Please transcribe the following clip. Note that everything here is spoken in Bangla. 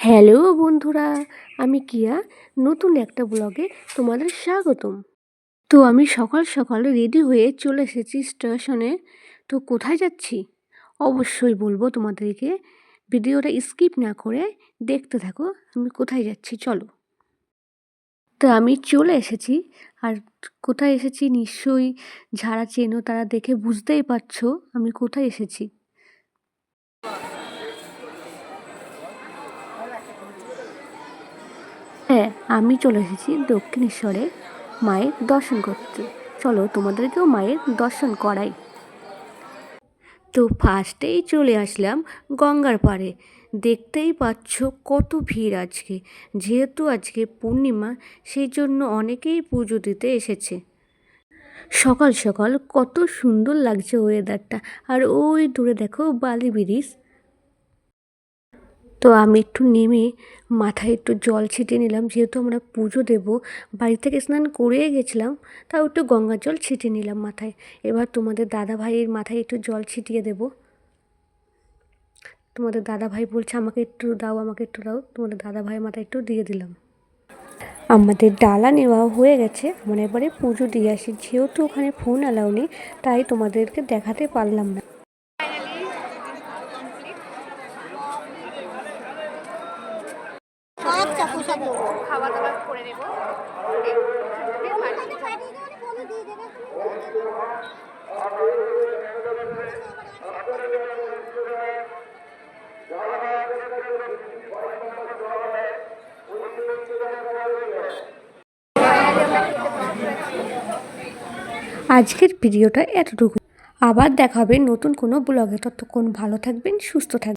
হ্যালো বন্ধুরা, আমি কিয়া। নতুন একটা ব্লগে তোমাদের স্বাগতম। তো আমি সকাল সকাল রেডি হয়ে চলে এসেছি স্টেশনে। তো কোথায় যাচ্ছি? অবশ্যই বলব তোমাদেরকে। ভিডিওটা স্কিপ না করে দেখতে থাকো, আমি কোথায় যাচ্ছি চলো। তো আমি চলে এসেছি, আর কোথায় এসেছি নিশ্চয়ই যারা চেনো তারা দেখে বুঝতেই পারছ আমি কোথায় এসেছি। হ্যাঁ আমি চলে এসেছি দক্ষিণেশ্বরে মায়ের দর্শন করতে। চলো, তোমাদেরকেও মায়ের দর্শন করাই। তো ফার্স্টেই চলে আসলাম গঙ্গার পাড়ে। দেখতেই পাচ্ছ কত ভিড় আজকে। যেহেতু আজকে পূর্ণিমা, সেই জন্য অনেকেই পুজো দিতে এসেছে। সকাল সকাল কত সুন্দর লাগছে ওয়েদারটা আর ওই দূরে দেখো বালি ব্রিজ। তো আমি একটু নেমে মাথায় একটু জল ছিটিয়ে নিলাম, যেহেতু আমরা পুজো দেব। বাড়ি থেকে স্নান করেই গেছিলাম, তাও একটু গঙ্গার জল ছিটিয়ে নিলাম মাথায়। এবার তোমাদের দাদা ভাইয়ের মাথায় একটু জল ছিটিয়ে দেব। তোমাদের দাদা ভাই বলছে, আমাকে একটু দাও, আমাকে একটু দাও। তোমাদের দাদা ভাইয়ের মাথায় একটু দিয়ে দিলাম। আমাদের ডালা নেওয়া হয়ে গেছে। আমরা এবারে পুজো দিয়ে আসি। যেহেতু ওখানে ফোন অ্যালাউ নেই, তাই তোমাদেরকে দেখাতে পারলাম না। আজকের ভিডিওটা এতটুকু। আবার দেখাবে নতুন কোনো ব্লগে। ততক্ষণ ভালো থাকবেন সুস্থ থাকবেন।